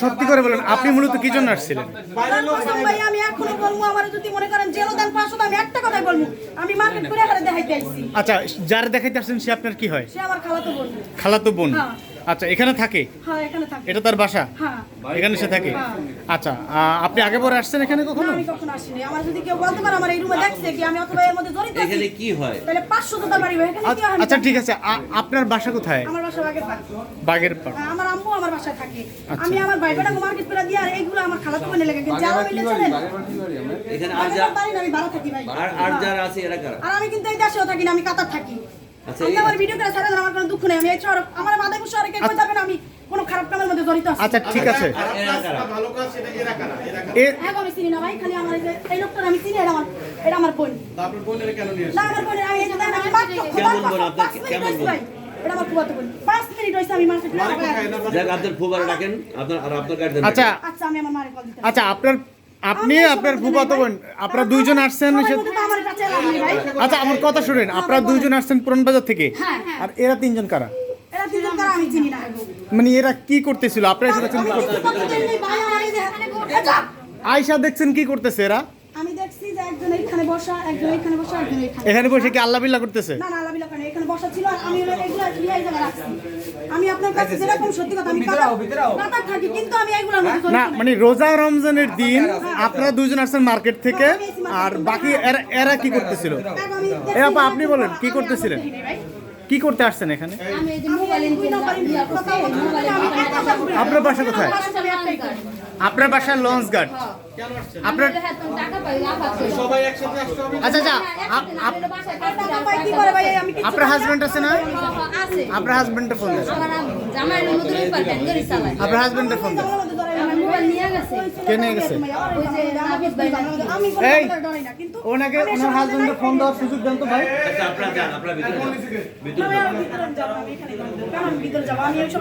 সত্যি করে বলেন আপনি মূলত কি জন্য আসছিলেন? তার কসম ভাই আমি এখনও বলব আমার যদি মনে করেন জেলো দেন পাঁচশো আমি একটা কথাই বলব। আমি মার্কেট করে এখানে দেখাইতে আইছি আচ্ছা যার দেখাইতে আসছেন সে আপনার কি হয়? সে আমার খালাতো বোন। খালাতো বোন। হ্যাঁ। আচ্ছা এখানে থাকে? হ্যাঁ এখানে থাকে। এটা তার বাসা? হ্যাঁ। এখানে সে থাকে। আচ্ছা আপনি আগে পরে আসছেন এখানে কখনো? আমি কখনো আসিনি। আমার যদি কেউ বলতে পারে আমার এই রুমে দেখছে কি আমি অথবা এর মধ্যে জড়িত আছি। এখানে কি হয়? তাহলে পাঁচশো তো বাড়ি এখানে কি হয়? আচ্ছা ঠিক আছে। আপনার বাসা কোথায়? আমার বাসা আমার আমার বাসায় থাকে। আচ্ছা। আমি আমার ভাই বেটাকে মার্কেট করে দিয়ে আর এইগুলো আমার খালাতো বোনের লেগে। যারা মিলে চলেন এখানে আর যা বাড়ি না, আমি ভাড়া থাকি ভাই। আর আর যারা আছে এরা কারা? আর আমি কিন্তু এই দেশেও থাকি না আমি কাতার থাকি। আচ্ছা, আমি আমার ভিডিও করে ছাড়া আমার কোনো দুঃখ নেই। আমি এই শহরে আমার মাদারপুর শহরে কে কই যাবে আমি কোনো খারাপ কামের মধ্যে জড়িত আছি। আচ্ছা ঠিক আছে। আর এরা কারা? এ হ্যাঁ আমি চিনি না ভাই খালি আমার এই লোকটা আমি চিনি এটা আমার এটা আমার বোন। না আমার বোনের আমি যে আমি মাত্র কেমন বোন? আপনার কেমন বোন? ভাই। এটা আমার ফুফাতো বোন। পাঁচ মিনিট হয়েছে আমি মার্কেট যাক আপনার ফুবারে ডাকেন আপনার আর আপনার গার্জেন আচ্ছা। আচ্ছা আমি আমার মারে কল দিতে আচ্ছা আপনার আপনি আপনার ফুফাতো বোন আপনারা দুইজন আসছেন আচ্ছা আমার কথা শুনেন আপনারা দুইজন আসছেন পুরান বাজার থেকে? হ্যাঁ, হ্যাঁ। আর এরা তিনজন কারা? এরা তিনজন কারা আমি চিনি না। মানে এরা কি করতেছিল? আপনারা এসে দেখছেন কি আয়সা দেখছেন কি করতেছে এরা? আমি দেখছি যে একজন এইখানে বসা একজন এইখানে বসা একজন এখানে বসে। কি আল্লাহ বিল্লাহ করতেছে? না না বসা ছিল আর আমি এগুলো এই জায়গায় রাখছি। আমি আপনার কাছে যেরকম সত্যি কথা আমি কাতার থাকি কিন্তু আমি জড়িত না মানে রোজা রমজানের দিন আপনারা দুইজন আসছেন মার্কেট থেকে আর বাকি এরা এরা কি করতেছিল? দেখো, আমি এ আপা, আপনি বলেন, কি করতেছিলেন? কি করতে আসছেন এখানে? এই। আপনার বাসা কোথায়। আপনার বাসা লঞ্চ গার্ড আপনার টাকা পাই লাভ আছে। আচ্ছা আচ্ছা আপ- আপ- টাকা পাই কি করে ভাই, আমি কিচ্ছু আপনার হাজবেন্ড আছে না? আপনার হাজবেন্ডের ফোন আপনার হাজবেন্ডের ফোন কে নিয়ে গেছে? এই, ওনাকে ওনার হাজবেন্ডের ফোন দেওয়ার সুযোগ দেন তো ভাই। আচ্ছা আপনারা যান আপনারা ভিতরে ভিতরে যান আর ভিতরে যাব না, আমি এখানে যাব। কেন আমি ভিতরে যাব? আমি ওইসব